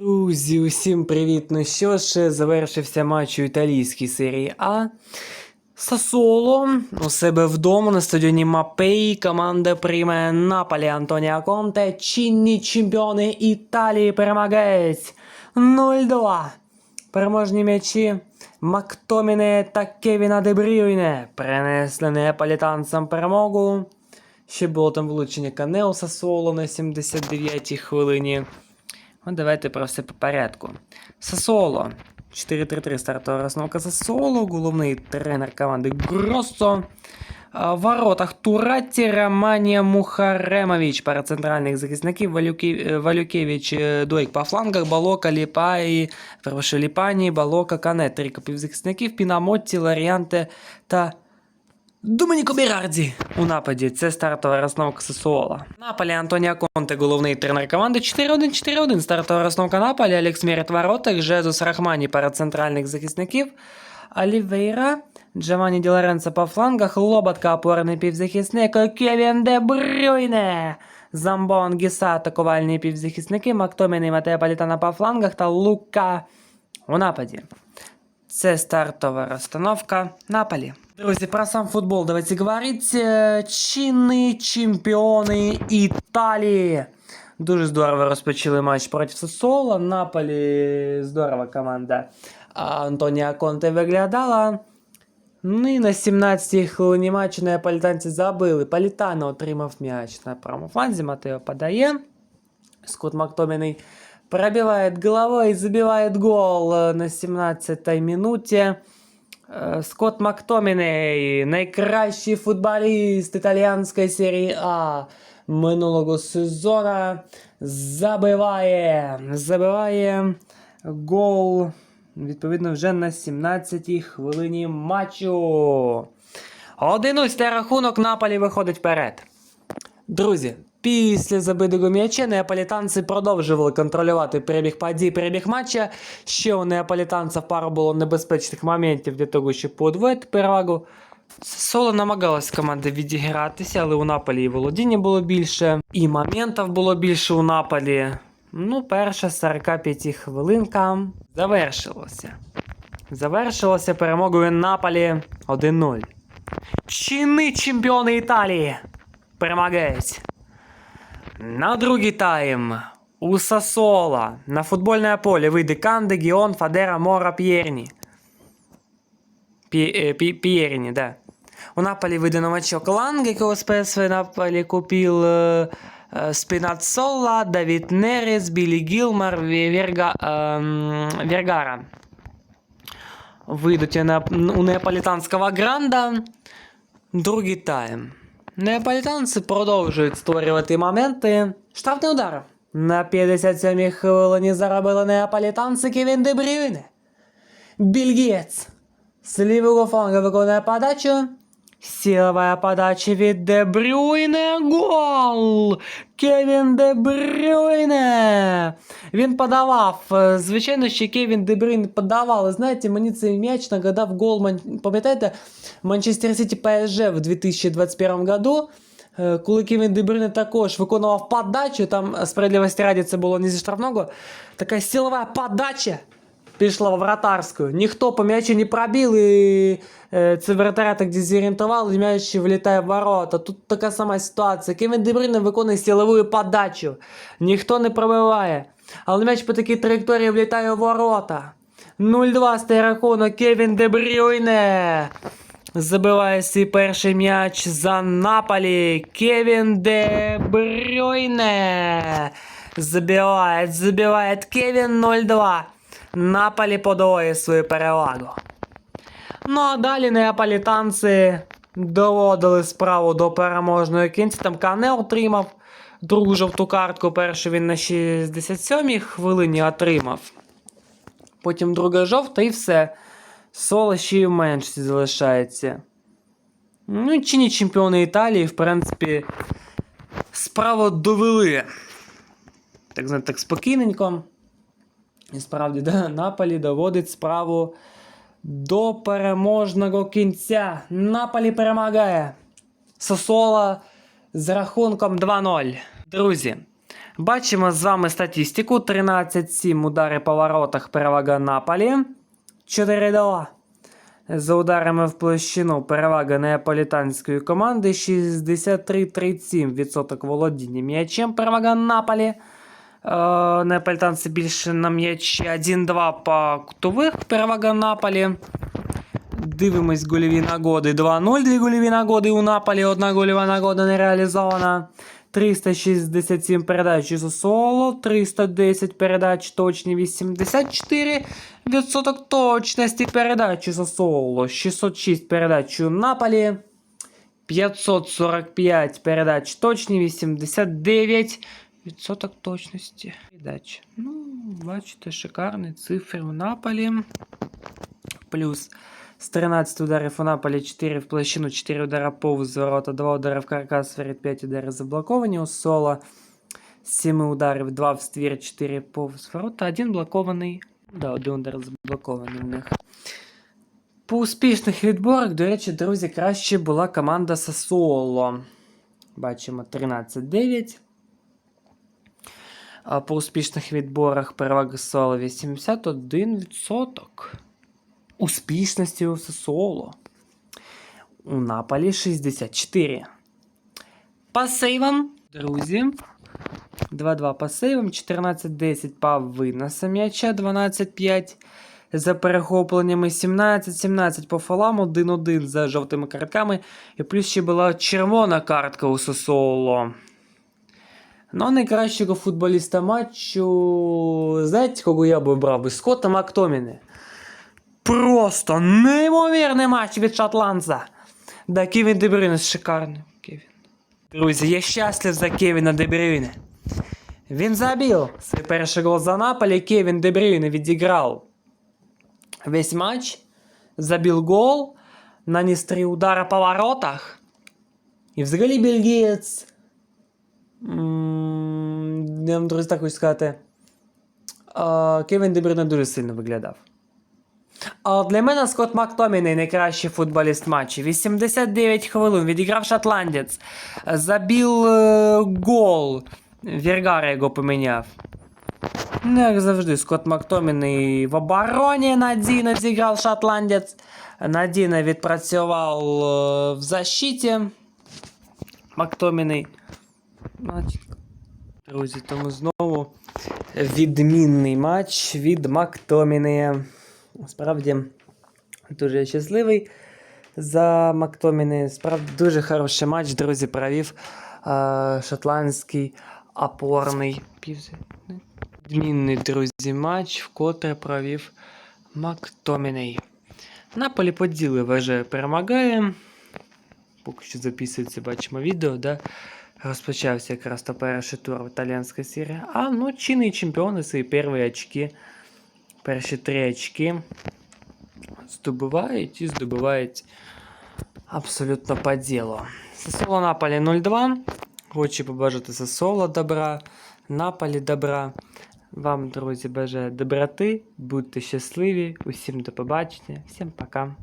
Друзі, усім привіт! Ну що ж, завершився матч у італійській серії А. Сасоло у себе вдома на стадіоні Мапей команда прийме Наполі Антоніа Конте. Чинні чемпіони Італії перемагають 0-2. Переможні м'ячі Мактоміне та Кевіна Дебрюйне принесли неаполітанцям перемогу. Ще було там влучення Канео Сасоло на 79-й хвилині. Ну, давайте про все по порядку. Сасоло. 4-3-3 стартова розновка Сасоло. Головний тренер команди Гроссо. В воротах Туратті, Романія Мухаремович. Пара центральних захисників е, Валюкевич, е, Дойк по флангах, Балока, Ліпаї, Ліпані, Балока, Кане. Три півзахисників, Пінамотті, Ларіанте та Домініко Бірарді у нападі. Це стартова розновка Сасуола. Наполі Антоніа Конте, головний тренер команди 4-1-4-1. Стартова розновка Наполі, Алекс Мерет воротах, Жезус Рахмані пара центральних захисників, Олівейра, Джованні Ді по флангах, Лоботка опорний півзахисник, Кевін Де Брюйне. Замбон Гіса атакувальні півзахисники, Мактомін і Матео Палітана по флангах та Лука у нападі. Це стартова розстановка Наполі. Друзі, про сам футбол давайте говорить. Е, Чинні чемпіони Італії. Дуже здорово розпочали матч проти Сосола. Наполі здорова команда а, Антоніа Конте виглядала. Ну і на 17-й хвилині матчу неаполітанці забили. Політано отримав м'яч на правому фланзі. Матео подає. Скотт Мактоминой пробивает головой и забивает гол э, на 17-й минуте. Э, Скотт Мактоміней, найкращий футболіст італіянської серії А минулого сезона, забиває, забиває гол, відповідно, вже на 17-й хвилині матчу. 1-0 рахунок Наполі виходить вперед. Друзі, після забитого м'яча неаполітанці продовжували контролювати перебіг подій, перебіг матча. Ще у неаполітанців пару було небезпечних моментів для того, щоб подвоїти перевагу. Соло намагалась команда відігратися, але у Наполі і володіння було більше, і моментів було більше у Наполі. Ну, перша 45 хвилинка завершилася. Завершилася перемогою Наполі 1-0. Чинні чемпіони Італії перемагають. На другий тайм у Сасола на футбольне поле вийде Канде, Гіон, Фадера, Мора, П'єрні. Пі, е, Пі, П'єрні, да. У Наполі вийде новачок Ланг, якого з ПСВ Наполі купив е, е, Спінацола, Давід Нерес, Білі Гілмар, Ві- Верга, ем, Вергара. Вийдуть у Неап- у неаполітанського Гранда. Другий тайм. Неаполітанці продовжують створювати моменти. Штрафний удар. На 57-й хвилині заробили неаполітанці Кевін Дебрюйне. Більгієць. З лівого виконує подачу. Силова подача від Де Брюйне. Гол! Кевін Де Брюйне! Він подавав. Е, Звичайно, що Кевін Де Брюйне подавав. Але знаєте, мені цей м'яч нагадав гол. Ман- Пам'ятаєте, Манчестер Сіті ПСЖ в 2021 году. Е, Коли Кевін Де Брюйне також виконував подачу, там е, справедливості раді це було не зі штрафного. Така силова подача Пішла в вратарську. Ніхто по м'ячу не пробив, і е, це вратаря так дезорієнтував, і м'яч влітає в ворота. Тут така сама ситуація. Кевін Де Брюйне виконує силову подачу. Ніхто не пробиває. Але м'яч по такій траєкторії влітає в ворота. 0-2 стає рахунок Кевін Де Брюйне. Забиває свій перший м'яч за Наполі. Кевін Де Брюйне. Забиває, забиває Кевін 0-2. Наполі подвоює свою перевагу. Ну а далі неаполітанці доводили справу до переможної кінця. Там Кане отримав другу жовту картку. Першу він на 67-й хвилині отримав. Потім друга жовта і все. Соло ще й в меншості залишається. Ну, чинні чемпіони Італії, в принципі, справу довели. Так знаєте, так спокійненько. І справді, да, Наполі доводить справу до переможного кінця. Наполі перемагає. Сосола з рахунком 2-0. Друзі, Бачимо з вами статистику: 13-7 удари по воротах, перевага Наполі. 4-2. За ударами в площину перевага неаполітанської команди 63-37% володіння м'ячем. Перевага Наполі. Е, неаполітанці більше на м'ячі 1-2 по кутових. Перевага Наполі. Дивимось гольові нагоди 2-0. Дві гольові нагоди у Наполі. Одна гольова нагода не реалізована. 367 передач із соло, 310 передач точні 84% точності передач із соло, 606 передач у Наполі, 545 передач точні 89% точності передач. Ну, бачите, шикарні цифри у Наполі. Плюс з 13 ударів у Наполі 4 в площину, 4 удара повз ворота, 2 удари в каркас, сферит, 5 ударів заблоковані у соло. З 7 ударів 2 в ствір, 4 повз ворота, 1 блокований. Да, один удар заблокований в них. По успішних відборах, до речі, друзі, краще була команда Сасуоло. Бачимо 13-9. По успішних відборах перевага Соло 81%. Успішності у Сасуоло. У Наполі 64. По сейвам, друзі. 2-2 по сейвам, 14-10 по виносам м'яча, 12-5 за перехопленнями, 17-17 по фолам, 1-1 за жовтими картками. І плюс ще була червона картка у Сосоло. Ну, найкращого футболіста матчу. Знаєте, кого я би брав? би? Скотта Мактоміни. Просто неймовірний матч від шотландця. Да, Кевін Дебрюйне шикарний. Кевін. Друзі, я щаслив за Кевіна Дебрюйне. Він забив свій перший гол за Наполі. Кевін Дебрюйне відіграв весь матч. Забив гол, наніс три удара по воротах. І взагалі бельгієць. Я вам, друзі, так хочу сказати. Кевін Дебрюйне дуже сильно виглядав. А для мене Скотт Мактоміней найкращий футболіст матчу. 89 хвилин відіграв шотландець. Забив е, гол. Вергара його поміняв. Ну, як завжди, Скотт Мактоміней в обороні надійно зіграв шотландець. Надійно відпрацював е, в защиті. Мактоміней. Друзі, тому знову відмінний матч від Мактомінея. Справді дуже відчасливий за Мактоміни. Справді дуже хороший матч, друзі, провів е, шотландський опорний Відмінний, друзі, матч, вкотре провів Мактоміней. Наполі поділи вважаю, перемагає. Поки що записується, бачимо відео, да? Розпочався якраз то перший тур італійської серії. А ну чинні чемпіони свої перші очки. Перші три очки здобувають і здобувають абсолютно по ділу. Сосоло Наполі 0-2. Хочу побажати Сосоло добра, Наполі добра. Вам, друзі, бажаю доброти, будьте щасливі, усім до побачення, всім пока.